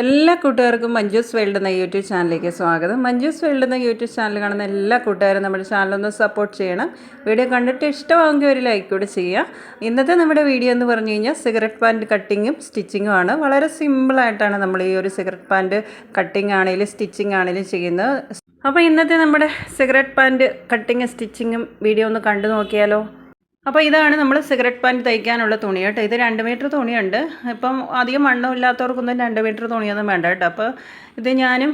എല്ലാ കൂട്ടുകാർക്കും മഞ്ജൂസ് വേൾഡ് എന്ന യൂട്യൂബ് ചാനലിലേക്ക് സ്വാഗതം. മഞ്ജൂസ് വേൾഡ് എന്ന യൂട്യൂബ് ചാനൽ കാണുന്ന എല്ലാ കൂട്ടുകാരും നമ്മുടെ ചാനലൊന്ന് സപ്പോർട്ട് ചെയ്യണം. വീഡിയോ കണ്ടിട്ട് ഇഷ്ടമാകുമെങ്കിൽ ഒരു ലൈക്ക് കൂടി ചെയ്യുക. ഇന്നത്തെ നമ്മുടെ വീഡിയോ എന്ന് പറഞ്ഞു കഴിഞ്ഞാൽ സിഗരറ്റ് പാന്റ് കട്ടിങ്ങും സ്റ്റിച്ചിങ്ങും ആണ്. വളരെ സിമ്പിളായിട്ടാണ് നമ്മൾ ഈ ഒരു സിഗരറ്റ് പാന്റ് കട്ടിങ് ആണെങ്കിലും സ്റ്റിച്ചിങ് ആണെങ്കിലും ചെയ്യുന്നത്. അപ്പോൾ ഇന്നത്തെ നമ്മുടെ സിഗരറ്റ് പാന്റ് കട്ടിങ്ങും സ്റ്റിച്ചിങ്ങും വീഡിയോ ഒന്ന് കണ്ടു നോക്കിയാലോ? അപ്പോൾ ഇതാണ് നമ്മൾ സിഗരറ്റ് പാന്റ് തയ്ക്കാനുള്ള തുണി കേട്ടോ. ഇത് രണ്ട് മീറ്റർ തുണിയുണ്ട്. ഇപ്പം അധികം വണ്ണം ഇല്ലാത്തവർക്കൊന്നും രണ്ട് മീറ്റർ തുണിയൊന്നും വേണ്ട കേട്ടോ. അപ്പോൾ ഇത് ഞാനും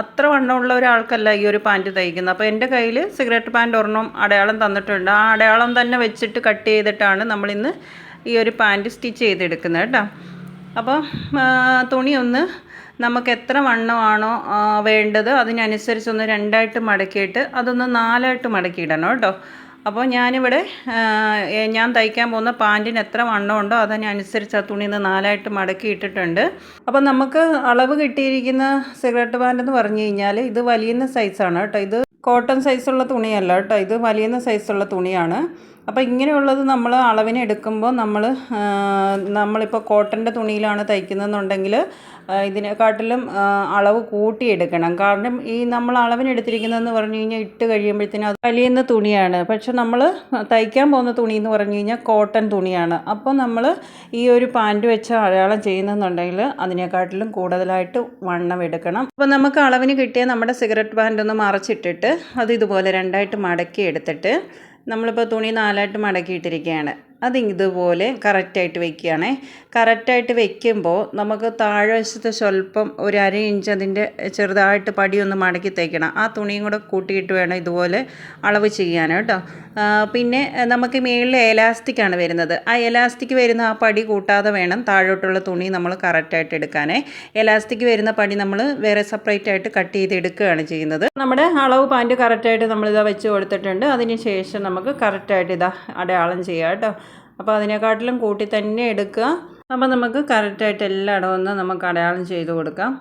അത്ര വണ്ണമുള്ള ഒരാൾക്കല്ല ഈ ഒരു പാന്റ് തയ്ക്കുന്നത്. അപ്പോൾ എന്റെ കയ്യിൽ സിഗരറ്റ് പാന്റ് ഒരെണ്ണം അടയാളം തന്നിട്ടുണ്ട്. ആ അടയാളം തന്നെ വെച്ചിട്ട് കട്ട് ചെയ്തിട്ടാണ് നമ്മളിന്ന് ഈ ഒരു പാന്റ് സ്റ്റിച്ച് ചെയ്തെടുക്കുന്നത് കേട്ടോ. അപ്പോൾ തുണിയൊന്ന് നമുക്ക് എത്ര വണ്ണമാണോ വേണ്ടത് അതിനനുസരിച്ചൊന്ന് രണ്ടായിട്ട് മടക്കിയിട്ട് അതൊന്ന് നാലായിട്ട് മടക്കിയിടണം കേട്ടോ. അപ്പോൾ ഞാനിവിടെ ഞാൻ തയ്ക്കാൻ പോകുന്ന പാന്റിന് എത്ര വണ്ണം ഉണ്ടോ അതിനനുസരിച്ച് ആ തുണി നിന്ന് നാലായിട്ട് മടക്കി ഇട്ടിട്ടുണ്ട്. അപ്പോൾ നമുക്ക് അളവ് കിട്ടിയിരിക്കുന്ന സിഗരറ്റ് പാന്റ് എന്ന് പറഞ്ഞു കഴിഞ്ഞാൽ ഇത് വലിയ സൈസാണ് കേട്ടോ. ഇത് കോട്ടൺ സൈസുള്ള തുണിയല്ല കേട്ടോ. ഇത് വലിയുന്ന സൈസുള്ള തുണിയാണ്. അപ്പോൾ ഇങ്ങനെയുള്ളത് നമ്മൾ അളവിന് എടുക്കുമ്പോൾ നമ്മൾ നമ്മളിപ്പോൾ കോട്ടന്റെ തുണിയിലാണ് തയ്ക്കുന്നതെന്നുണ്ടെങ്കിൽ ഇതിനെക്കാട്ടിലും അളവ് കൂട്ടിയെടുക്കണം. കാരണം ഈ നമ്മൾ അളവിനെടുത്തിരിക്കുന്നതെന്ന് പറഞ്ഞു കഴിഞ്ഞാൽ ഇട്ട് കഴിയുമ്പോഴത്തേനും അത് വലിയുന്ന തുണിയാണ്. പക്ഷെ നമ്മൾ തയ്ക്കാൻ പോകുന്ന തുണി എന്ന് പറഞ്ഞു കഴിഞ്ഞാൽ കോട്ടൺ തുണിയാണ്. അപ്പോൾ നമ്മൾ ഈ ഒരു പാന്റ് വെച്ച് അടയാളം ചെയ്യുന്നെന്നുണ്ടെങ്കിൽ അതിനെക്കാട്ടിലും കൂടുതലായിട്ട് വണ്ണം എടുക്കണം. അപ്പോൾ നമുക്ക് അളവിന് കിട്ടിയ നമ്മുടെ സിഗരറ്റ് പാന്റ് ഒന്ന് മറച്ചിട്ടിട്ട് അത് ഇതുപോലെ രണ്ടായിട്ട് മടക്കി എടുത്തിട്ട് നമ്മളിപ്പോൾ തുണി നാലായിട്ട് മടക്കിയിട്ടിരിക്കുകയാണ് അത് ഇതുപോലെ കറക്റ്റായിട്ട് വെക്കുകയാണേ. കറക്റ്റായിട്ട് വെക്കുമ്പോൾ നമുക്ക് താഴെ വശത്ത് സ്വല്പം ഒരു അര ഇഞ്ച് അതിന്റെ ചെറുതായിട്ട് പടിയൊന്ന് മടക്കി തേക്കണം. ആ തുണിയും കൂടെ കൂട്ടിയിട്ട് വേണം ഇതുപോലെ അളവ് ചെയ്യാൻ കേട്ടോ. പിന്നെ നമുക്ക് മേളിൽ എലാസ്റ്റിക്കാണ് വരുന്നത്. ആ എലാസ്റ്റിക് വരുന്ന ആ പടി കൂട്ടാതെ വേണം താഴോട്ടുള്ള തുണി നമ്മൾ കറക്റ്റായിട്ട് എടുക്കാനേ. എലാസ്റ്റിക് വരുന്ന പടി നമ്മൾ വേറെ സെപ്പറേറ്റ് ആയിട്ട് കട്ട് ചെയ്ത് എടുക്കുകയാണ് ചെയ്യുന്നത്. നമ്മുടെ അളവ് പാന്റ് കറക്റ്റായിട്ട് നമ്മളിതാ വെച്ച് കൊടുത്തിട്ടുണ്ട്. അതിന് ശേഷം നമുക്ക് കറക്റ്റായിട്ട് ഇതാ അടയാളം ചെയ്യാം കേട്ടോ. അപ്പോൾ അതിനെക്കാട്ടിലും കൂട്ടി തന്നെ എടുക്കുക. അപ്പോൾ നമുക്ക് കറക്റ്റായിട്ട് എല്ലായിടവും ഒന്ന് നമുക്ക് അടയാളം ചെയ്ത് കൊടുക്കാം.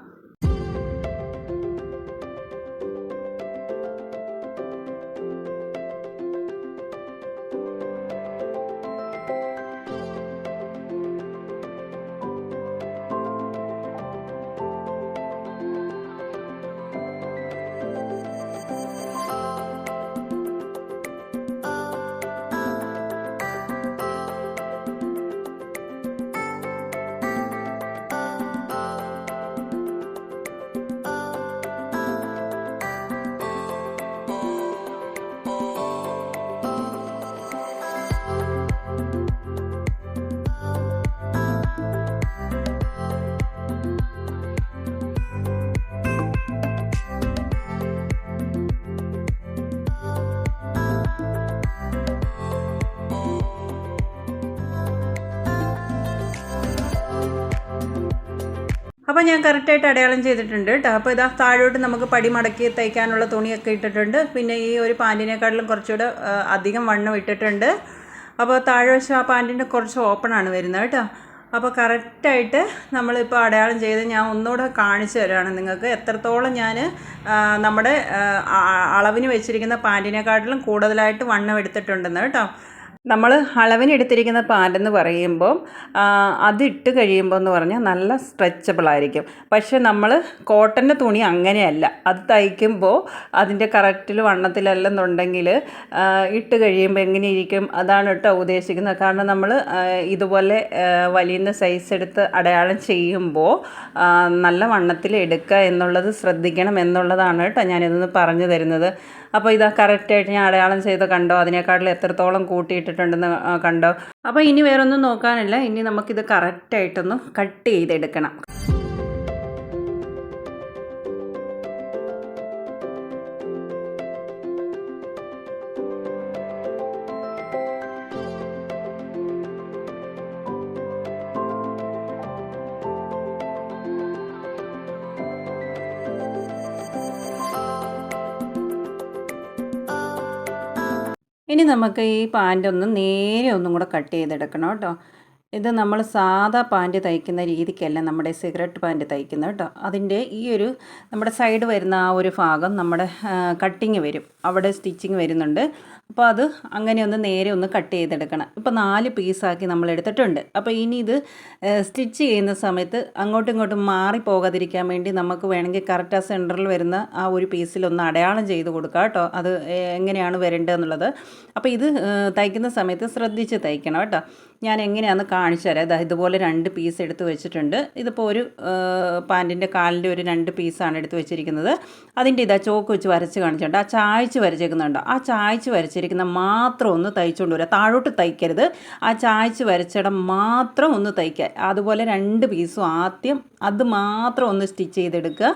അപ്പോൾ ഞാൻ കറക്റ്റായിട്ട് അടയാളം ചെയ്തിട്ടുണ്ട് കേട്ടോ. അപ്പോൾ ഇതാ താഴോട്ട് നമുക്ക് പടി മടക്കി തയ്ക്കാനുള്ള തുണിയൊക്കെ ഇട്ടിട്ടുണ്ട്. പിന്നെ ഈ ഒരു പാന്റിനേക്കാട്ടിലും കുറച്ചുകൂടെ അധികം വണ്ണം ഇട്ടിട്ടുണ്ട്. അപ്പോൾ താഴെ വശം ആ പാന്റിന്റെ കുറച്ച് ഓപ്പണാണ് വരുന്നത് കേട്ടോ. അപ്പോൾ കറക്റ്റായിട്ട് നമ്മളിപ്പോൾ അടയാളം ചെയ്ത് ഞാൻ ഒന്നുകൂടെ കാണിച്ചു തരാണ് നിങ്ങൾക്ക്. എത്രത്തോളം ഞാൻ നമ്മുടെ അളവിന് വെച്ചിരിക്കുന്ന പാന്റിനെക്കാട്ടിലും കൂടുതലായിട്ട് വണ്ണം എടുത്തിട്ടുണ്ടെന്ന് കേട്ടോ. നമ്മൾ അളവിനെടുത്തിരിക്കുന്ന പാന്റെന്ന് പറയുമ്പോൾ അതിട്ട് കഴിയുമ്പോൾ എന്ന് പറഞ്ഞാൽ നല്ല സ്ട്രെച്ചബിൾ ആയിരിക്കും. പക്ഷേ നമ്മൾ കോട്ടന്റെ തുണി അങ്ങനെയല്ല. അത് തയ്ക്കുമ്പോൾ അതിന്റെ കറക്റ്റിൽ വണ്ണത്തിലല്ലെന്നുണ്ടെങ്കിൽ ഇട്ട് കഴിയുമ്പോൾ എങ്ങനെ ഇരിക്കും അതാണ് കേട്ടോ ഉദ്ദേശിക്കുന്നത്. കാരണം നമ്മൾ ഇതുപോലെ വലിയ സൈസ് എടുത്ത് അടയാളം ചെയ്യുമ്പോൾ നല്ല വണ്ണത്തിൽ എടുക്കുക എന്നുള്ളത് ശ്രദ്ധിക്കണം എന്നുള്ളതാണ് കേട്ടോ ഞാനിതൊന്ന് പറഞ്ഞു തരുന്നത്. അപ്പോൾ ഇതാ കറക്റ്റായിട്ട് ഞാൻ അടയാളം ചെയ്ത് കണ്ടോ? അതിനേക്കാട്ടിൽ എത്രത്തോളം കൂട്ടിയിട്ടിട്ടുണ്ടെന്ന് കണ്ടോ? അപ്പോൾ ഇനി വേറൊന്നും നോക്കാനല്ല. ഇനി നമുക്കിത് കറക്റ്റായിട്ടൊന്ന് കട്ട് ചെയ്തെടുക്കണം. ഇനി നമുക്ക് ഈ പാന്റ് ഒന്ന് നേരെ ഒന്നും കൂടെ കട്ട് ചെയ്തെടുക്കണം കേട്ടോ. ഇത് നമ്മൾ സാധാ പാന്റ് തയ്ക്കുന്ന രീതിക്കല്ല നമ്മുടെ സിഗരറ്റ് പാന്റ് തയ്ക്കുന്നത് കേട്ടോ. അതിന്റെ ഈ ഒരു നമ്മുടെ സൈഡ് വരുന്ന ആ ഒരു ഭാഗം നമ്മുടെ കട്ടിങ് വരും. അവിടെ സ്റ്റിച്ചിങ് വരുന്നുണ്ട്. അപ്പോൾ അത് അങ്ങനെ ഒന്ന് നേരെ ഒന്ന് കട്ട് ചെയ്തെടുക്കണം. ഇപ്പോൾ നാല് പീസാക്കി നമ്മൾ എടുത്തിട്ടുണ്ട്. അപ്പോൾ ഇനി ഇത് സ്റ്റിച്ച് ചെയ്യുന്ന സമയത്ത് അങ്ങോട്ടും ഇങ്ങോട്ടും മാറി പോകാതിരിക്കാൻ വേണ്ടി നമുക്ക് വേണമെങ്കിൽ കറക്റ്റ് ആ സെന്ററിൽ വരുന്ന ആ ഒരു പീസിൽ ഒന്ന് അടയാളം ചെയ്ത് കൊടുക്കുക കേട്ടോ. അത് എങ്ങനെയാണ് വരേണ്ടതെന്നുള്ളത് അപ്പോൾ ഇത് തയ്ക്കുന്ന സമയത്ത് ശ്രദ്ധിച്ച് തയ്ക്കണം കേട്ടോ. ഞാൻ എങ്ങനെയാണെന്ന് കാണിച്ചു തരാം. ഇതാ ഇതുപോലെ രണ്ട് പീസ് എടുത്ത് വെച്ചിട്ടുണ്ട്. ഇതിപ്പോൾ ഒരു പാന്റിന്റെ കാലിന്റെ ഒരു രണ്ട് പീസാണ് എടുത്ത് വെച്ചിരിക്കുന്നത്. അതിന്റെ ഇതാ ചോക്ക് വെച്ച് വരച്ച് കാണിച്ചിട്ടുണ്ട്. ആ ചായച്ച് വരച്ചേക്കുന്നുണ്ട്. ആ ചായച്ച് വരച്ചിരിക്കുന്ന മാത്രം ഒന്ന് തയ്ച്ചുകൊണ്ട് വരിക താഴോട്ട് തയ്ക്കരുത്. ആ ചായച്ച് വരച്ചിടം മാത്രം ഒന്ന് തയ്ക്കുക അതുപോലെ രണ്ട് പീസും ആദ്യം അത് മാത്രം ഒന്ന് സ്റ്റിച്ച് ചെയ്തെടുക്കുക.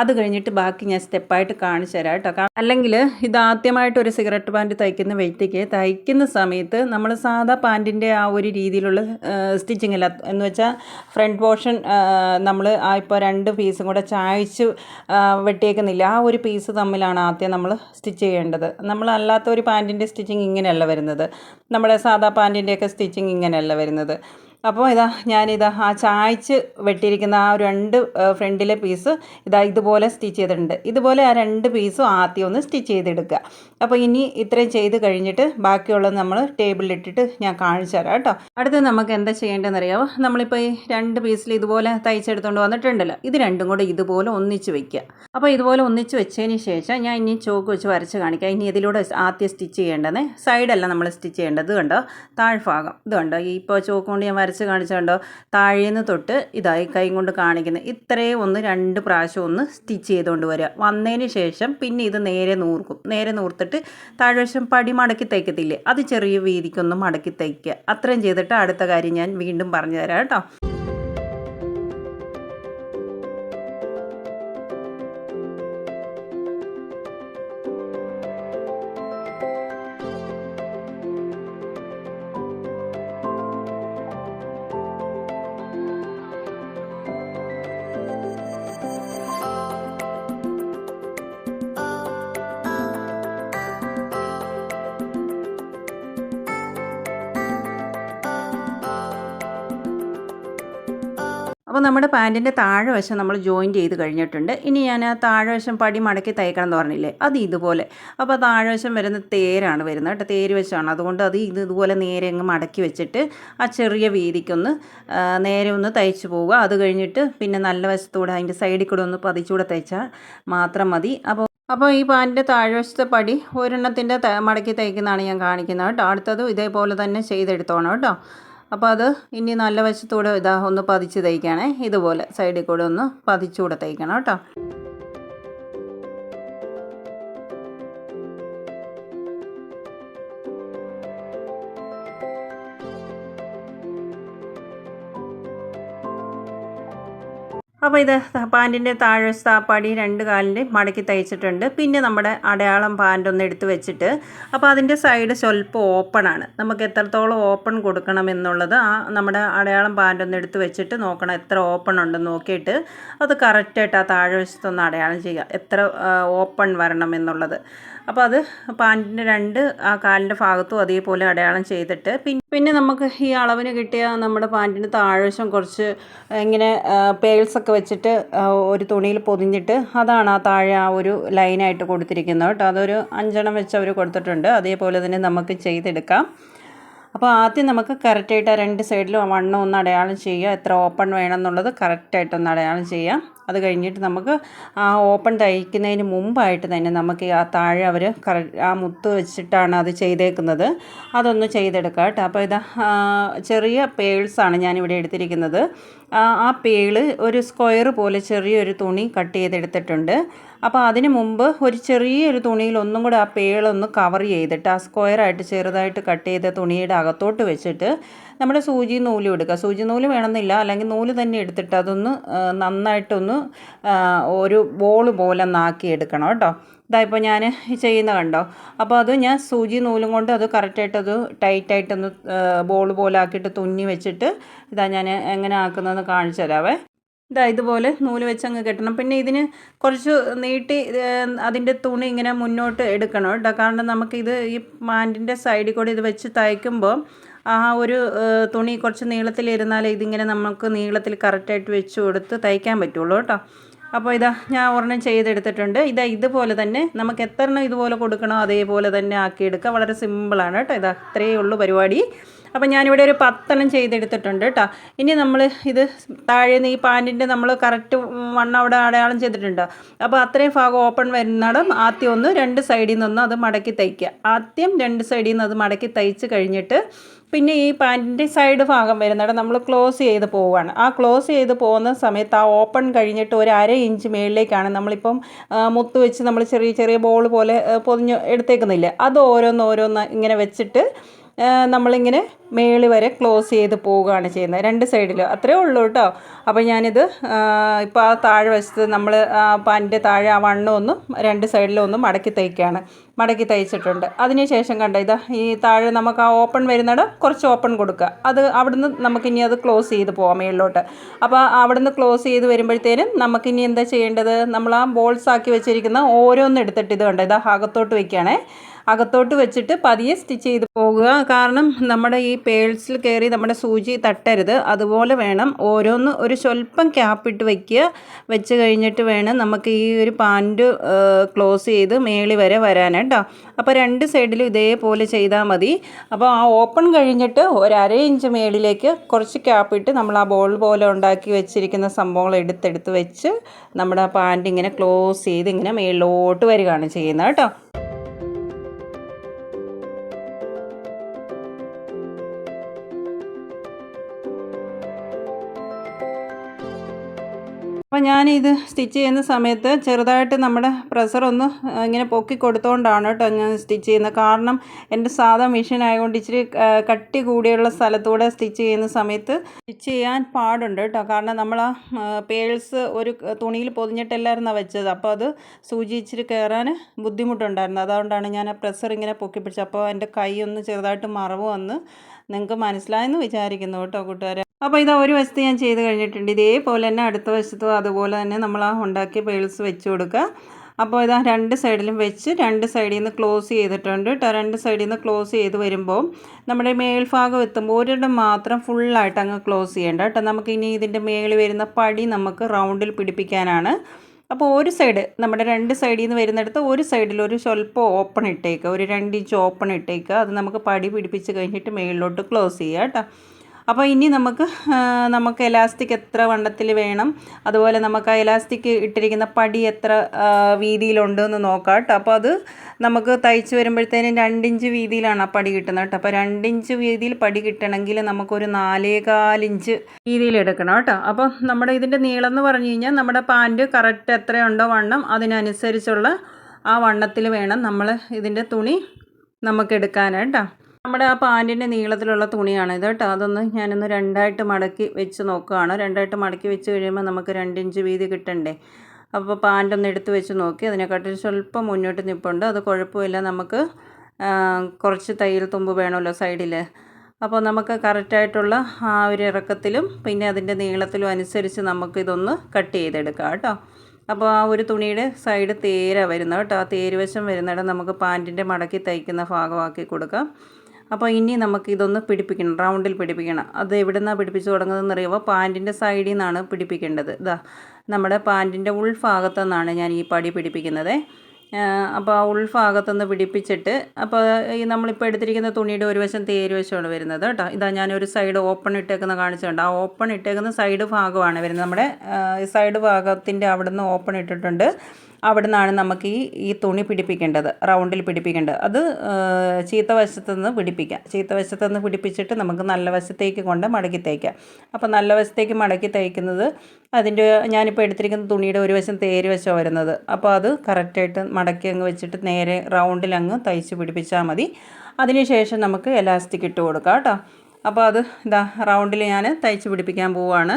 അത് കഴിഞ്ഞിട്ട് ബാക്കി ഞാൻ സ്റ്റെപ്പായിട്ട് കാണിച്ചു തരാം കേട്ടോ. അല്ലെങ്കിൽ ഇത് ആദ്യമായിട്ട് ഒരു സിഗരറ്റ് പാന്റ് തയ്ക്കുന്ന വ്യക്തിക്ക് തയ്ക്കുന്ന സമയത്ത് നമ്മൾ സാധാ പാന്റിന്റെ ആ ഒരു രീതിയിലുള്ള സ്റ്റിച്ചിങ് അല്ല. എന്ന് വെച്ചാൽ ഫ്രണ്ട് പോർഷൻ നമ്മൾ ആ ഇപ്പോൾ രണ്ട് പീസും കൂടെ ചായച്ച് വെട്ടിയേക്കുന്നില്ല. ആ ഒരു പീസ് തമ്മിലാണ് ആദ്യം നമ്മൾ സ്റ്റിച്ച് ചെയ്യേണ്ടത്. നമ്മൾ അല്ലാത്ത ഒരു പാന്റിന്റെ സ്റ്റിച്ചിങ് ഇങ്ങനെയല്ല വരുന്നത്. നമ്മുടെ സാധാ പാന്റിന്റെയൊക്കെ സ്റ്റിച്ചിങ് ഇങ്ങനെയല്ല വരുന്നത്. അപ്പോൾ ഇതാ ഞാനിതാ ആ ചായച്ച് വെട്ടിയിരിക്കുന്ന ആ രണ്ട് ഫ്രണ്ടിലെ പീസ് ഇതാ ഇതുപോലെ സ്റ്റിച്ച് ചെയ്തിട്ടുണ്ട്. ഇതുപോലെ ആ രണ്ട് പീസും ആദ്യം ഒന്ന് സ്റ്റിച്ച് ചെയ്തെടുക്കുക. അപ്പോൾ ഇനി ഇത്രയും ചെയ്ത് കഴിഞ്ഞിട്ട് ബാക്കിയുള്ളത് നമ്മൾ ടേബിളിലിട്ടിട്ട് ഞാൻ കാണിച്ചു തരാം കേട്ടോ. അടുത്ത് നമുക്ക് എന്താ ചെയ്യേണ്ടതെന്ന് അറിയാമോ നമ്മളിപ്പോൾ ഈ രണ്ട് പീസിൽ ഇതുപോലെ തയ്ച്ചെടുത്തുകൊണ്ട് വന്നിട്ടുണ്ടല്ലോ. ഇത് രണ്ടും കൂടെ ഇതുപോലെ ഒന്നിച്ച് വെക്കുക. അപ്പോൾ ഇതുപോലെ ഒന്നിച്ച് വെച്ചതിന് ശേഷം ഞാൻ ഇനി ചോക്ക് വെച്ച് വരച്ച് കാണിക്കാം. ഇനി ഇതിലൂടെ ആദ്യം സ്റ്റിച്ച് ചെയ്യേണ്ടത് സൈഡല്ല നമ്മൾ സ്റ്റിച്ച് ചെയ്യേണ്ടത് കണ്ടോ? താഴ്ഭാഗം. ഇത് കണ്ടോ? ഇപ്പോൾ ചോക്ക് കൊണ്ട് ഞാൻ കാണിച്ചുണ്ടോ? താഴേന്ന് തൊട്ട് ഇതായി കൈ കൊണ്ട് കാണിക്കുന്നത് ഇത്രയും ഒന്ന് രണ്ട് പ്രാവശ്യം ഒന്ന് സ്റ്റിച്ച് ചെയ്തുകൊണ്ട് വരിക വന്നതിന് ശേഷം പിന്നെ ഇത് നേരെ നൂർക്കും. നേരെ നൂർത്തിട്ട് താഴ്വശം പടി മടക്കി തയ്ക്കത്തില്ലേ അത് ചെറിയ വീതിക്കൊന്ന് മടക്കി തയ്ക്കുക അത്രയും ചെയ്തിട്ട് അടുത്ത കാര്യം ഞാൻ വീണ്ടും പറഞ്ഞു തരാം കേട്ടോ. അപ്പോൾ നമ്മുടെ പാന്റിന്റെ താഴെ വശം നമ്മൾ ജോയിന്റ് ചെയ്ത് കഴിഞ്ഞിട്ടുണ്ട്. ഇനി ഞാൻ ആ താഴെ വശം പടി മടക്കി തയ്ക്കണം എന്ന് പറഞ്ഞില്ലേ? അത് ഇതുപോലെ. അപ്പോൾ താഴെ വശം വരുന്ന തേരാണ് വരുന്നത് കേട്ടോ. തേര് വശമാണ്. അതുകൊണ്ട് അത് ഇത് ഇതുപോലെ നേരെ അങ്ങ് മടക്കി വെച്ചിട്ട് ആ ചെറിയ വീതിക്കൊന്ന് നേരെ ഒന്ന് തയ്ച്ചു പോവുക. അത് കഴിഞ്ഞിട്ട് പിന്നെ നല്ല വശത്തൂടെ അതിന്റെ സൈഡിൽ കൂടെ ഒന്ന് പതിച്ചുകൂടെ തയ്ച്ചാൽ മാത്രം മതി. അപ്പോൾ അപ്പോൾ ഈ പാന്റിന്റെ താഴ്വശത്തെ പടി ഒരെണ്ണത്തിന്റെ മടക്കി തയ്ക്കുന്നതാണ് ഞാൻ കാണിക്കുന്നത് കേട്ടോ. അടുത്തതും ഇതേപോലെ തന്നെ ചെയ്തെടുത്തോണം കേട്ടോ. അപ്പോൾ അത് ഇനി നല്ല വശത്തൂടെ ഇതാ ഒന്ന് പതിച്ച് തയ്ക്കണേ. ഇതുപോലെ സൈഡിൽ കൂടെ ഒന്ന് പതിച്ചുകൂടെ തയ്ക്കണം കേട്ടോ. അപ്പോൾ ഇത് പാന്റിന്റെ താഴെ ആ പടി രണ്ട് കാലിന്റെ മടക്കി തയ്ച്ചിട്ടുണ്ട്. പിന്നെ നമ്മുടെ അടയാളം പാന്റ് ഒന്ന് എടുത്ത് വെച്ചിട്ട് അപ്പോൾ അതിന്റെ സൈഡ് സ്വല്പം ഓപ്പണാണ് നമുക്ക് എത്രത്തോളം ഓപ്പൺ കൊടുക്കണം എന്നുള്ളത് ആ നമ്മുടെ അടയാളം പാന്റ് ഒന്ന് എടുത്ത് വെച്ചിട്ട് നോക്കണം എത്ര ഓപ്പൺ ഉണ്ടെന്ന് നോക്കിയിട്ട് അത് കറക്റ്റായിട്ട് ആ താഴ്വശത്തൊന്ന് അടയാളം ചെയ്യുക. എത്ര ഓപ്പൺ വരണം എന്നുള്ളത്. അപ്പോൾ അത് പാന്റിന്റെ രണ്ട് ആ കാലിന്റെ ഭാഗത്തും അതേപോലെ അടയാളം ചെയ്തിട്ട് പിന്നെ നമുക്ക് ഈ അളവിന് കിട്ടിയ നമ്മുടെ പാന്റിന് താഴ്വശം കുറച്ച് ഇങ്ങനെ പേൾസൊക്കെ വെച്ചിട്ട് ഒരു തുണിയിൽ പൊതിഞ്ഞിട്ട് അതാണ് ആ താഴെ ആ ഒരു ലൈനായിട്ട് കൊടുത്തിരിക്കുന്നത് കേട്ടോ. അതൊരു അഞ്ചെണ്ണം വെച്ച് അവർ കൊടുത്തിട്ടുണ്ട്. അതേപോലെ തന്നെ നമുക്ക് ചെയ്തെടുക്കാം. അപ്പോൾ ആദ്യം നമുക്ക് കറക്റ്റായിട്ട് രണ്ട് സൈഡിലും വണ്ണം ഒന്ന് അടയാളം ചെയ്യുക. എത്ര ഓപ്പൺ വേണം എന്നുള്ളത് കറക്റ്റായിട്ടൊന്ന് അടയാളം ചെയ്യാം. അത് കഴിഞ്ഞിട്ട് നമുക്ക് ആ ഓപ്പൺ തയ്ക്കുന്നതിന് മുമ്പായിട്ട് തന്നെ നമുക്ക് ആ താഴെ അവർ കറ ആ മുത്ത് വെച്ചിട്ടാണ് അത് ചെയ്തേക്കുന്നത്. അതൊന്ന് ചെയ്തെടുക്കാം കേട്ടോ. അപ്പോൾ ഇതാ ചെറിയ പേൾസാണ് ഞാനിവിടെ എടുത്തിരിക്കുന്നത്. ആ പേൾ ഒരു സ്ക്വയർ പോലെ ചെറിയൊരു തുണി കട്ട് ചെയ്തെടുത്തിട്ടുണ്ട്. അപ്പോൾ അതിന് മുമ്പ് ഒരു ചെറിയൊരു തുണിയിൽ ഒന്നും കൂടെ ആ പേളൊന്ന് കവർ ചെയ്തിട്ട് ആ സ്ക്വയറായിട്ട് ചെറുതായിട്ട് കട്ട് ചെയ്ത തുണിയുടെ അകത്തോട്ട് വെച്ചിട്ട് നമ്മുടെ സൂചി നൂലും എടുക്കുക സൂചി നൂൽ വേണമെന്നില്ല. അല്ലെങ്കിൽ നൂൽ തന്നെ എടുത്തിട്ട് അതൊന്ന് നന്നായിട്ടൊന്ന് ഒരു ബോൾ പോലെ നാക്കി എടുക്കണം കേട്ടോ. ഇതാ ഇപ്പോൾ ഞാൻ ചെയ്യുന്ന കണ്ടോ? അപ്പോൾ അത് ഞാൻ സൂചി നൂലും കൊണ്ട് അത് കറക്റ്റായിട്ടത് ടൈറ്റായിട്ടൊന്ന് ബോൾ പോലെ ആക്കിയിട്ട് തുന്നി വെച്ചിട്ട് ഇതാ ഞാൻ എങ്ങനെ ആക്കുന്നതെന്ന് കാണിച്ചു തരാവേ. ഇതാ ഇതുപോലെ നൂൽ വെച്ച് അങ്ങ് കെട്ടണം. പിന്നെ ഇതിന് കുറച്ച് നീട്ടി അതിന്റെ തുണി ഇങ്ങനെ മുന്നോട്ട് എടുക്കണം കേട്ടോ. കാരണം നമുക്കിത് ഈ പാന്റിന്റെ സൈഡിൽ കൂടി ഇത് വെച്ച് തയ്ക്കുമ്പോൾ ആ ഒരു തുണി കുറച്ച് നീളത്തിലിരുന്നാൽ ഇതിങ്ങനെ നമുക്ക് നീളത്തിൽ കറക്റ്റായിട്ട് വെച്ച് കൊടുത്ത് തയ്ക്കാൻ പറ്റുള്ളൂ കേട്ടോ. അപ്പോൾ ഇതാ ഞാൻ ഒരെണ്ണം ചെയ്തെടുത്തിട്ടുണ്ട്. ഇതാ ഇതുപോലെ തന്നെ നമുക്ക് എത്ര എണ്ണം ഇതുപോലെ കൊടുക്കണോ അതേപോലെ തന്നെ ആക്കിയെടുക്കുക വളരെ സിമ്പിളാണ് കേട്ടോ ഇതാ. അത്രയേ ഉള്ളൂ പരിപാടി. അപ്പോൾ ഞാനിവിടെ ഒരു പത്തെണ്ണം ചെയ്തെടുത്തിട്ടുണ്ട് കേട്ടോ. ഇനി നമ്മൾ ഇത് താഴെ നിന്ന് ഈ പാന്റിന്റെ നമ്മൾ കറക്റ്റ് വണ്ണം അവിടെ അടയാളം ചെയ്തിട്ടുണ്ട്? അപ്പോൾ അത്രയും ഭാഗം ഓപ്പൺ വരുന്നിടം ആദ്യം ഒന്ന് രണ്ട് സൈഡിൽ നിന്നൊന്ന് അത് മടക്കി തയ്ക്കുക. ആദ്യം രണ്ട് സൈഡിൽ നിന്ന് അത് മടക്കി തയ്ച്ച് കഴിഞ്ഞിട്ട് പിന്നെ ഈ പാന്റിന്റെ സൈഡ് ഭാഗം വരുന്നിടം നമ്മൾ ക്ലോസ് ചെയ്ത് പോവുകയാണ്. ആ ക്ലോസ് ചെയ്ത് പോകുന്ന സമയത്ത് ആ ഓപ്പൺ കഴിഞ്ഞിട്ട് ഒരു അര ഇഞ്ച് മേളിലേക്കാണ് നമ്മളിപ്പം മുത്ത് വെച്ച് നമ്മൾ ചെറിയ ചെറിയ ബോൾ പോലെ പൊതിഞ്ഞ് എടുത്തേക്കുന്നില്ല? അത് ഓരോന്ന് ഓരോന്ന് ഇങ്ങനെ വെച്ചിട്ട് നമ്മളിങ്ങനെ മേളി വരെ ക്ലോസ് ചെയ്ത് പോവുകയാണ് ചെയ്യുന്നത്. രണ്ട് സൈഡിലും അത്രേ ഉള്ളൂ കേട്ടോ. അപ്പോൾ ഞാനിത് ഇപ്പോൾ ആ താഴെ വശത്ത് നമ്മൾ പാന്റിന്റെ താഴെ ആ വണ്ണം ഒന്നും രണ്ട് സൈഡിലും ഒന്നും മടക്കി തയ്ക്കുകയാണ് മടക്കി തയ്ച്ചിട്ടുണ്ട്. അതിനുശേഷം കണ്ട ഇതാ ഈ താഴെ നമുക്ക് ആ ഓപ്പൺ വരുന്നിടം കുറച്ച് ഓപ്പൺ കൊടുക്കുക. അത് അവിടുന്ന് നമുക്കിനി അത് ക്ലോസ് ചെയ്ത് പോവാം മേളിലോട്ട്. അപ്പോൾ അവിടുന്ന് ക്ലോസ് ചെയ്ത് വരുമ്പോഴത്തേനും നമുക്കിനി എന്താ ചെയ്യേണ്ടത്? നമ്മൾ ആ ബോൾസ് ആക്കി വെച്ചിരിക്കുന്ന ഓരോന്ന് എടുത്തിട്ട് ഇത് കണ്ട ഇതാ അകത്തോട്ട് വെക്കുകയാണേ. അകത്തോട്ട് വെച്ചിട്ട് പതിയെ സ്റ്റിച്ച് ചെയ്ത് പോകുക കാരണം നമ്മുടെ ഈ പേൾസിൽ കയറി നമ്മുടെ സൂചി തട്ടരുത്. അതുപോലെ വേണം ഓരോന്ന് ഒരു സ്വല്പം ക്യാപ്പിട്ട് വയ്ക്കുക വെച്ച് കഴിഞ്ഞിട്ട് വേണം നമുക്ക് ഈ ഒരു പാന്റ് ക്ലോസ് ചെയ്ത് മേളി വരെ വരാൻ അപ്പോൾ രണ്ട് സൈഡിലും ഇതേപോലെ ചെയ്താൽ മതി. അപ്പോൾ ആ ഓപ്പൺ കഴിഞ്ഞിട്ട് ഒരു അര ഇഞ്ച് മേളിലേക്ക് കുറച്ച് ക്യാപ്പിട്ട് നമ്മൾ ആ ബോൾ പോലെ ഉണ്ടാക്കി വെച്ചിരിക്കുന്ന സംഭവങ്ങൾ എടുത്തെടുത്ത് വെച്ച് നമ്മുടെ ആ പാന്റ് ഇങ്ങനെ ക്ലോസ് ചെയ്ത് ഇങ്ങനെ മേളിലോട്ട് വരികയാണ് ചെയ്യുന്നത് കേട്ടോ. അപ്പോൾ ഞാനിത് സ്റ്റിച്ച് ചെയ്യുന്ന സമയത്ത് ചെറുതായിട്ട് നമ്മുടെ പ്രഷർ ഒന്ന് ഇങ്ങനെ പൊക്കി കൊടുത്തുകൊണ്ടാണ് കേട്ടോ ഞാൻ സ്റ്റിച്ച് ചെയ്യുന്നത് കാരണം എന്റെ സാധാ മെഷീൻ ആയതുകൊണ്ട് ഇച്ചിരി കട്ടി കൂടിയുള്ള സ്ഥലത്തൂടെ സ്റ്റിച്ച് ചെയ്യുന്ന സമയത്ത് സ്റ്റിച്ച് ചെയ്യാൻ പാടുണ്ട് കേട്ടോ. കാരണം നമ്മൾ ആ പേഴ്സ് ഒരു തുണിയിൽ പൊതിഞ്ഞിട്ടല്ലായിരുന്നാ വെച്ചത്. അപ്പോൾ അത് സൂചി ഇച്ചിരി കയറാൻ ബുദ്ധിമുട്ടുണ്ടായിരുന്നു. അതുകൊണ്ടാണ് ഞാൻ ആ പ്രഷർ ഇങ്ങനെ പൊക്കി പിടിച്ചത്. അപ്പോൾ എന്റെ കൈ ഒന്ന് ചെറുതായിട്ട് മറവ് വന്ന് നിങ്ങൾക്ക് മനസ്സിലായെന്ന് വിചാരിക്കുന്നു കേട്ടോ കൂട്ടുകാരെ. അപ്പോൾ ഇതാ ഒരു വശത്ത് ഞാൻ ചെയ്ത് കഴിഞ്ഞിട്ടുണ്ട്. ഇതേപോലെ തന്നെ അടുത്ത വശത്തും അതുപോലെ തന്നെ നമ്മൾ ആ ഉണ്ടാക്കിയ പേൾസ് വെച്ച് കൊടുക്കുക അപ്പോൾ ഇതാ രണ്ട് സൈഡിലും വെച്ച് രണ്ട് സൈഡിൽ നിന്ന് ക്ലോസ് ചെയ്തിട്ടുണ്ട് കേട്ടോ രണ്ട് സൈഡിൽ നിന്ന് ക്ലോസ് ചെയ്ത് വരുമ്പോൾ നമ്മുടെ മേൽഭാഗം എത്തുമ്പോൾ ഒരിടം മാത്രം ഫുള്ളായിട്ട് അങ്ങ് ക്ലോസ് ചെയ്യേണ്ട കേട്ടോ നമുക്ക് ഇനി ഇതിന്റെ മേളിൽ വരുന്ന പടി നമുക്ക് റൗണ്ടിൽ പിടിപ്പിക്കാനാണ്. അപ്പോൾ ഒരു സൈഡ് നമ്മുടെ രണ്ട് സൈഡിൽ നിന്ന് വരുന്നിടത്ത് ഒരു സൈഡിൽ ഒരു സ്വല്പം ഓപ്പൺ ഇട്ടേക്കുക ഒരു രണ്ട് ഇഞ്ച് ഓപ്പൺ ഇട്ടേക്കുക അത് നമുക്ക് പടി പിടിപ്പിച്ച് കഴിഞ്ഞിട്ട് മേളിലോട്ട് ക്ലോസ് ചെയ്യുക കേട്ടോ അപ്പോൾ ഇനി നമുക്ക് നമുക്ക് എലാസ്റ്റിക് എത്ര വണ്ണത്തിൽ വേണം? അതുപോലെ നമുക്ക് ആ എലാസ്റ്റിക് ഇട്ടിരിക്കുന്ന പടി എത്ര വീതിയിലുണ്ട് വീതിയിലുണ്ടെന്ന് നോക്കാം കേട്ടോ. അപ്പോൾ അത് നമുക്ക് തയ്ച്ച് വരുമ്പോഴത്തേനും രണ്ടിഞ്ച് വീതിയിലാണ് ആ പടി കിട്ടുന്നത് കേട്ടോ. അപ്പോൾ രണ്ടിഞ്ച് വീതിയിൽ പടി കിട്ടണമെങ്കിൽ നമുക്കൊരു നാലേകാലിഞ്ച് വീതിയിൽ എടുക്കണം കേട്ടോ. അപ്പോൾ നമ്മുടെ ഇതിന്റെ നീളം എന്ന് പറഞ്ഞു കഴിഞ്ഞാൽ നമ്മുടെ പാന്റ് കറക്റ്റ് എത്രയുണ്ടോ വണ്ണം അതിനനുസരിച്ചുള്ള ആ വണ്ണത്തിൽ വേണം നമ്മൾ ഇതിന്റെ തുണി നമുക്ക് എടുക്കാൻ കേട്ടോ നമ്മുടെ ആ പാന്റിന്റെ നീളത്തിലുള്ള തുണിയാണ് ഇത് കേട്ടോ. അതൊന്ന് ഞാനൊന്ന് രണ്ടായിട്ട് മടക്കി വെച്ച് നോക്കുകയാണ്. രണ്ടായിട്ട് മടക്കി വെച്ച് കഴിയുമ്പോൾ നമുക്ക് രണ്ടിഞ്ച് വീതി കിട്ടണ്ടേ? അപ്പോൾ പാന്റ് ഒന്ന് എടുത്ത് വെച്ച് നോക്കി. അതിനെക്കാട്ടിൽ സ്വല്പം മുന്നോട്ട് നിൽപ്പുണ്ട് അത് കുഴപ്പമില്ല. നമുക്ക് കുറച്ച് തയ്യൽ തുമ്പ് വേണമല്ലോ സൈഡിൽ അപ്പോൾ നമുക്ക് കറക്റ്റായിട്ടുള്ള ആ ഒരു ഇറക്കത്തിലും പിന്നെ അതിന്റെ നീളത്തിലും അനുസരിച്ച് നമുക്ക് ഇതൊന്ന് കട്ട് ചെയ്തെടുക്കാം കേട്ടോ. അപ്പോൾ ആ ഒരു തുണിയുടെ സൈഡ് തേര വരുന്നത് കേട്ടോ. ആ തേരുവശം വരുന്നിടം നമുക്ക് പാന്റിന്റെ മടക്കി തയ്ക്കുന്ന ഭാഗമാക്കി കൊടുക്കാം. അപ്പോൾ ഇനി നമുക്ക് ഇതൊന്ന് പിടിപ്പിക്കണം റൗണ്ടിൽ പിടിപ്പിക്കണം. അത് എവിടെ നിന്നാണ് പിടിപ്പിച്ച് തുടങ്ങുന്നതെന്ന് അറിയുമ്പോൾ പാന്റിന്റെ സൈഡിൽ നിന്നാണ് പിടിപ്പിക്കേണ്ടത്. ഇതാ നമ്മുടെ പാന്റിന്റെ ഉൾഭാഗത്തു നിന്നാണ് ഞാൻ ഈ പടി പിടിപ്പിക്കുന്നത്. അപ്പോൾ ആ ഉൾഭാഗത്തുനിന്ന് പിടിപ്പിച്ചിട്ട് അപ്പോൾ ഈ നമ്മളിപ്പോൾ എടുത്തിരിക്കുന്ന തുണിയുടെ ഒരു വശം തേര് വശമാണ് വരുന്നത് കേട്ടോ. ഇതാ ഞാനൊരു സൈഡ് ഓപ്പൺ ഇട്ടേക്കുന്ന കാണിച്ചിട്ടുണ്ട് ആ ഓപ്പൺ ഇട്ടേക്കുന്ന സൈഡ് ഭാഗമാണ് വരുന്നത്. നമ്മുടെ സൈഡ് ഭാഗത്തിന്റെ അവിടെ നിന്ന് ഓപ്പൺ ഇട്ടിട്ടുണ്ട്. അവിടെ നിന്നാണ് നമുക്ക് ഈ ഈ തുണി പിടിപ്പിക്കേണ്ടത് റൗണ്ടിൽ പിടിപ്പിക്കേണ്ടത്. അത് ചീത്ത വശത്ത് നിന്ന് പിടിപ്പിക്കാം. ചീത്ത വശത്ത് നിന്ന് പിടിപ്പിച്ചിട്ട് നമുക്ക് നല്ല വശത്തേക്ക് കൊണ്ട് മടക്കി തയ്ക്കാം അപ്പോൾ നല്ല വശത്തേക്ക് മടക്കി തയ്ക്കുന്നത് അതിന്റെ ഞാനിപ്പോൾ എടുത്തിരിക്കുന്ന തുണിയുടെ ഒരു വശം തേര് വശമാണ് വരുന്നത്. അപ്പോൾ അത് കറക്റ്റായിട്ട് മടക്കി അങ്ങ് വെച്ചിട്ട് നേരെ റൗണ്ടിൽ അങ്ങ് തയ്ച്ച് പിടിപ്പിച്ചാൽ മതി. അതിനുശേഷം നമുക്ക് എലാസ്റ്റിക് ഇട്ട് കൊടുക്കാം കേട്ടോ. അപ്പോൾ അത് ഇതാ റൗണ്ടിൽ ഞാൻ തയ്ച്ച് പിടിപ്പിക്കാൻ പോവുകയാണ്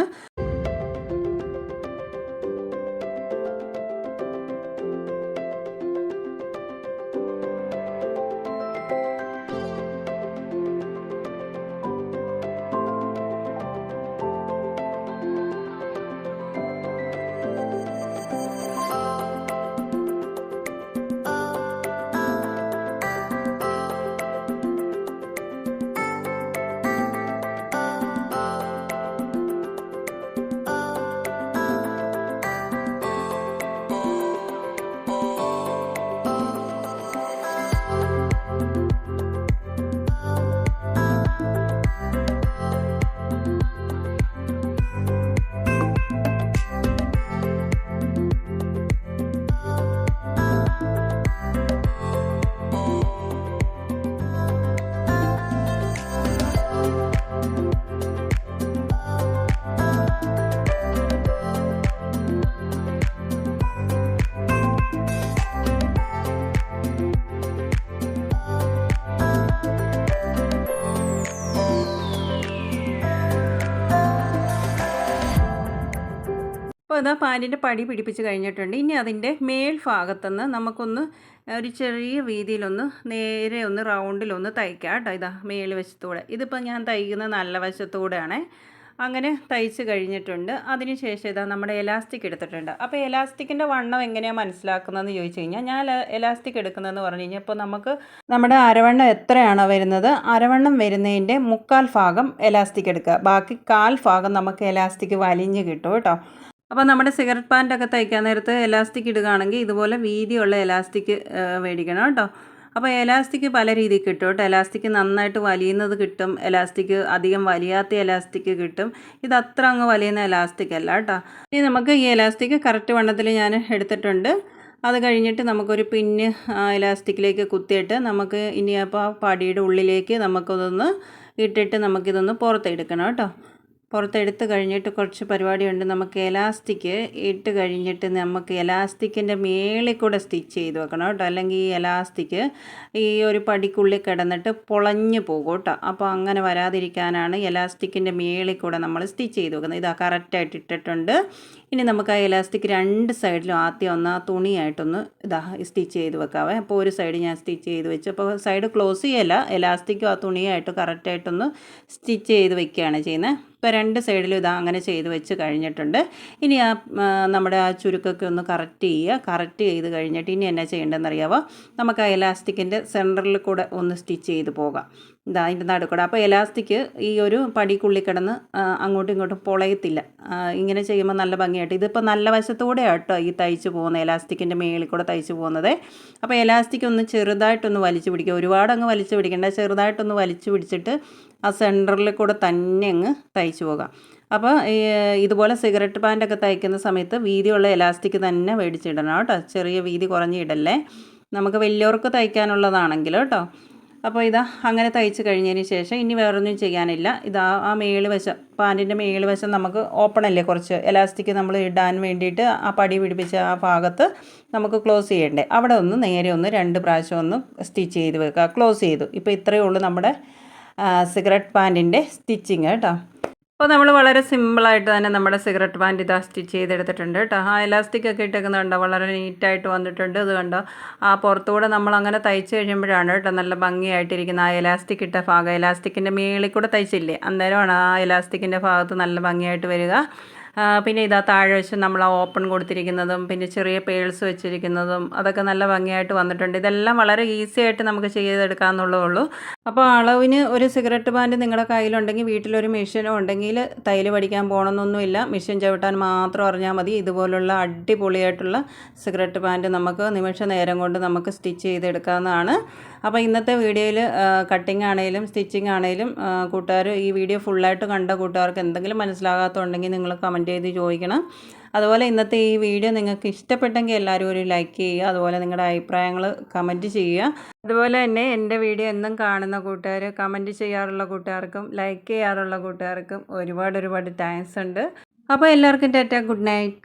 അതാ പാന്റിന്റെ പടി പിടിപ്പിച്ച് കഴിഞ്ഞിട്ടുണ്ട്. ഇനി അതിന്റെ മേൽ ഭാഗത്തുനിന്ന് നമുക്കൊന്ന് ഒരു ചെറിയ വീതിയിലൊന്ന് നേരെ ഒന്ന് റൗണ്ടിലൊന്ന് തയ്ക്കാം കേട്ടോ. ഇതാ മേൽ വശത്തൂടെ. ഇതിപ്പോൾ ഞാൻ തയ്ക്കുന്ന നല്ല വശത്തൂടെയാണേ. അങ്ങനെ തയ്ച്ച് കഴിഞ്ഞിട്ടുണ്ട്. അതിന് ശേഷം ഇതാ നമ്മുടെ എലാസ്റ്റിക് എടുത്തിട്ടുണ്ട്. അപ്പോൾ എലാസ്റ്റിക്കിന്റെ വണ്ണം എങ്ങനെയാണ് മനസ്സിലാക്കുന്നതെന്ന് ചോദിച്ചു കഴിഞ്ഞാൽ ഞാൻ എലാസ്റ്റിക് എടുക്കുന്നതെന്ന് പറഞ്ഞു കഴിഞ്ഞാൽ ഇപ്പോൾ നമുക്ക് നമ്മുടെ അരവണ്ണം എത്രയാണോ വരുന്നത് അരവണ്ണം വരുന്നതിന്റെ മുക്കാൽ ഭാഗം എലാസ്റ്റിക് എടുക്കുക. ബാക്കി കാൽ ഭാഗം നമുക്ക് എലാസ്റ്റിക് വലിഞ്ഞ് കിട്ടും കേട്ടോ. അപ്പോൾ നമ്മുടെ സിഗരറ്റ് പാന്റൊക്കെ തയ്ക്കാൻ നേരത്ത് എലാസ്റ്റിക് ഇടുകയാണെങ്കിൽ ഇതുപോലെ വീതിയുള്ള എലാസ്റ്റിക് മേടിക്കണം കേട്ടോ. അപ്പോൾ എലാസ്റ്റിക് പല രീതിയിൽ കിട്ടും കേട്ടോ. എലാസ്റ്റിക് നന്നായിട്ട് വലിയുന്നത് കിട്ടും. എലാസ്റ്റിക് അധികം വലിയാത്ത എലാസ്റ്റിക് കിട്ടും. ഇത് അത്ര അങ്ങ് വലിയുന്ന എലാസ്റ്റിക് അല്ല കേട്ടോ. ഇനി നമുക്ക് ഈ എലാസ്റ്റിക് കറക്റ്റ് വണ്ണത്തിൽ ഞാൻ എടുത്തിട്ടുണ്ട്. അത് കഴിഞ്ഞിട്ട് നമുക്കൊരു പിന്ന് എലാസ്റ്റിക്കിലേക്ക് കുത്തിയിട്ട് നമുക്ക് ഇനി അപ്പോൾ പടിയുടെ ഉള്ളിലേക്ക് നമുക്കതൊന്ന് ഇട്ടിട്ട് നമുക്കിതൊന്ന് പുറത്തെടുക്കണം കേട്ടോ. പുറത്തെടുത്ത് കഴിഞ്ഞിട്ട് കുറച്ച് പരിപാടിയുണ്ട്. നമുക്ക് എലാസ്റ്റിക് ഇട്ട് കഴിഞ്ഞിട്ട് നമുക്ക് എലാസ്റ്റിക്കിന്റെ മേളിൽ കൂടെ സ്റ്റിച്ച് ചെയ്ത് വെക്കണം കേട്ടോ. അല്ലെങ്കിൽ ഈ എലാസ്റ്റിക് ഈ ഒരു പടിക്കുള്ളിൽ കിടന്നിട്ട് പൊളഞ്ഞു പോകും കേട്ടോ. അപ്പോൾ അങ്ങനെ വരാതിരിക്കാനാണ് എലാസ്റ്റിക്കിന്റെ മേളിൽ കൂടെ നമ്മൾ സ്റ്റിച്ച് ചെയ്ത് വെക്കുന്നത്. ഇതാ കറക്റ്റായിട്ട് ഇട്ടിട്ടുണ്ട്. ഇനി നമുക്ക് ആ എലാസ്റ്റിക് രണ്ട് സൈഡിലും ആദ്യം ഒന്ന് ആ തുണിയായിട്ടൊന്ന് ഇതാ സ്റ്റിച്ച് ചെയ്ത് വെക്കാവേ. അപ്പോൾ ഒരു സൈഡ് ഞാൻ സ്റ്റിച്ച് ചെയ്ത് വെച്ചു. അപ്പോൾ സൈഡ് ക്ലോസ് ചെയ്യല്ല. എലാസ്റ്റിക്കും ആ തുണിയായിട്ട് കറക്റ്റായിട്ടൊന്ന് സ്റ്റിച്ച് ചെയ്ത് വെക്കുകയാണ് ചെയ്യുന്നത്. ഇപ്പോൾ രണ്ട് സൈഡിലും ഇത് അങ്ങനെ ചെയ്ത് വെച്ച് കഴിഞ്ഞിട്ടുണ്ട്. ഇനി ആ നമ്മുടെ ആ ചുരുക്കൊക്കെ ഒന്ന് കറക്റ്റ് ചെയ്യുക. കറക്റ്റ് ചെയ്ത് കഴിഞ്ഞിട്ട് ഇനി എന്നാ ചെയ്യേണ്ടതെന്ന് അറിയാമോ നമുക്ക് ആ എലാസ്റ്റിക്കിന്റെ സെന്ററിൽ കൂടെ ഒന്ന് സ്റ്റിച്ച് ചെയ്ത് പോകാം. ഇതാ അതിന്റെ നടുക്കൂടെ. അപ്പോൾ എലാസ്റ്റിക് ഈ ഒരു പടിക്കുള്ളിൽ കിടന്ന് അങ്ങോട്ടും ഇങ്ങോട്ടും പൊളയത്തില്ല. ഇങ്ങനെ ചെയ്യുമ്പോൾ നല്ല ഭംഗിയായിട്ട്. ഇതിപ്പോൾ നല്ല വശത്തൂടെ ആട്ടോ ഈ തയ്ച്ച് പോകുന്നത്. എലാസ്റ്റിക്കിന്റെ മേളിൽ കൂടെ തയ്ച്ച് പോകുന്നത്. അപ്പോൾ എലാസ്റ്റിക് ഒന്ന് ചെറുതായിട്ടൊന്ന് വലിച്ചു പിടിക്കുക. ഒരുപാട് അങ്ങ് വലിച്ചു പിടിക്കേണ്ട. ചെറുതായിട്ടൊന്ന് വലിച്ചു പിടിച്ചിട്ട് ആ സെന്ററിൽ കൂടെ തന്നെ അങ്ങ് തയ്ച്ചു പോകാം. അപ്പോൾ ഇതുപോലെ സിഗരറ്റ് പാന്റൊക്കെ തയ്ക്കുന്ന സമയത്ത് വീതിയുള്ള എലാസ്റ്റിക് തന്നെ മേടിച്ചിടണം കേട്ടോ. ചെറിയ വീതി കുറഞ്ഞിടല്ലേ നമുക്ക് വലിയവർക്ക് തയ്ക്കാനുള്ളതാണെങ്കിൽ കേട്ടോ. അപ്പോൾ ഇതാ അങ്ങനെ തയ്ച്ച് കഴിഞ്ഞതിന് ശേഷം ഇനി വേറൊന്നും ചെയ്യാനില്ല. ഇതാ ആ മേൾ വശം പാന്റിന്റെ മേൾ വശം നമുക്ക് ഓപ്പൺ അല്ലേ കുറച്ച്? എലാസ്റ്റിക് നമ്മൾ ഇടാൻ വേണ്ടിയിട്ട് ആ പടി പിടിപ്പിച്ച ആ ഭാഗത്ത് നമുക്ക് ക്ലോസ് ചെയ്യണ്ടേ. അവിടെ ഒന്ന് നേരെ ഒന്ന് രണ്ട് പ്രാവശ്യം ഒന്ന് സ്റ്റിച്ച് ചെയ്ത് വെക്കുക. ക്ലോസ് ചെയ്തു. ഇപ്പോൾ ഇത്രയേ ഉള്ളൂ നമ്മുടെ സിഗരറ്റ് പാന്റിന്റെ സ്റ്റിച്ചിങ് കേട്ടോ. അപ്പോൾ നമ്മൾ വളരെ സിമ്പിളായിട്ട് തന്നെ നമ്മുടെ സിഗരറ്റ് പാന്റ് ഇതാ സ്റ്റിച്ച് ചെയ്തെടുത്തിട്ടുണ്ട് കേട്ടോ. ആ എലാസ്റ്റിക് ഒക്കെ ഇട്ടേക്കുന്നുണ്ടോ വളരെ നീറ്റായിട്ട് വന്നിട്ടുണ്ട്. ഇത് കണ്ടോ? ആ പുറത്തുകൂടെ നമ്മൾ അങ്ങനെ തയ്ച്ച് കഴിയുമ്പോഴാണ് കേട്ടോ നല്ല ഭംഗിയായിട്ടിരിക്കുന്ന ആ ഇലാസ്റ്റിക് ഇട്ട ഭാഗം എലാസ്റ്റിക്കിന്റെ മേളിൽ കൂടെ തയ്ച്ചില്ലേ? അന്നേരമാണ് ആ എലാസ്റ്റിക്കിന്റെ ഭാഗത്ത് നല്ല ഭംഗിയായിട്ട് വരിക. പിന്നെ ഇതാ താഴെ വെച്ച് നമ്മൾ ആ ഓപ്പൺ കൊടുത്തിരിക്കുന്നതും പിന്നെ ചെറിയ പേഴ്സ് വെച്ചിരിക്കുന്നതും അതൊക്കെ നല്ല ഭംഗിയായിട്ട് വന്നിട്ടുണ്ട്. ഇതെല്ലാം വളരെ ഈസി ആയിട്ട് നമുക്ക് ചെയ്തെടുക്കാമെന്നുള്ളതേ ഉള്ളൂ. അപ്പോൾ അളവിന് ഒരു സിഗരറ്റ് പാന്റ് നിങ്ങളുടെ കയ്യിലുണ്ടെങ്കിൽ വീട്ടിലൊരു മെഷീനോ ഉണ്ടെങ്കിൽ തയ്യൽ പഠിക്കാൻ പോകണമെന്നൊന്നുമില്ല. മെഷീൻ ചവിട്ടാൻ മാത്രം അറിഞ്ഞാൽ മതി. ഇതുപോലുള്ള അടിപൊളിയായിട്ടുള്ള സിഗരറ്റ് പാന്റ് നമുക്ക് നിമിഷ നേരം കൊണ്ട് നമുക്ക് സ്റ്റിച്ച് ചെയ്തെടുക്കാവുന്നതാണ്. അപ്പോൾ ഇന്നത്തെ വീഡിയോയിൽ കട്ടിങ് ആണെങ്കിലും സ്റ്റിച്ചിങ് ആണെങ്കിലും കൂട്ടുകാർ ഈ വീഡിയോ ഫുള്ളായിട്ട് കണ്ട കൂട്ടുകാർക്ക് എന്തെങ്കിലും മനസ്സിലാകാത്തുണ്ടെങ്കിൽ നിങ്ങൾ കമന്റ് ചെയ്ത് ചോദിക്കണം. അതുപോലെ ഇന്നത്തെ ഈ വീഡിയോ നിങ്ങൾക്ക് ഇഷ്ടപ്പെട്ടെങ്കിൽ എല്ലാവരും ഒരു ലൈക്ക് ചെയ്യുക. അതുപോലെ നിങ്ങളുടെ അഭിപ്രായങ്ങൾ കമന്റ് ചെയ്യുക. അതുപോലെ തന്നെ എന്റെ വീഡിയോ എന്നും കാണുന്ന കൂട്ടുകാർ കമന്റ് ചെയ്യാറുള്ള കൂട്ടുകാർക്കും ലൈക്ക് ചെയ്യാറുള്ള കൂട്ടുകാർക്കും ഒരുപാട് ഒരുപാട് താങ്ക്സ് ഉണ്ട്. അപ്പോൾ എല്ലാവർക്കും ടാറ്റ ഗുഡ് നൈറ്റ്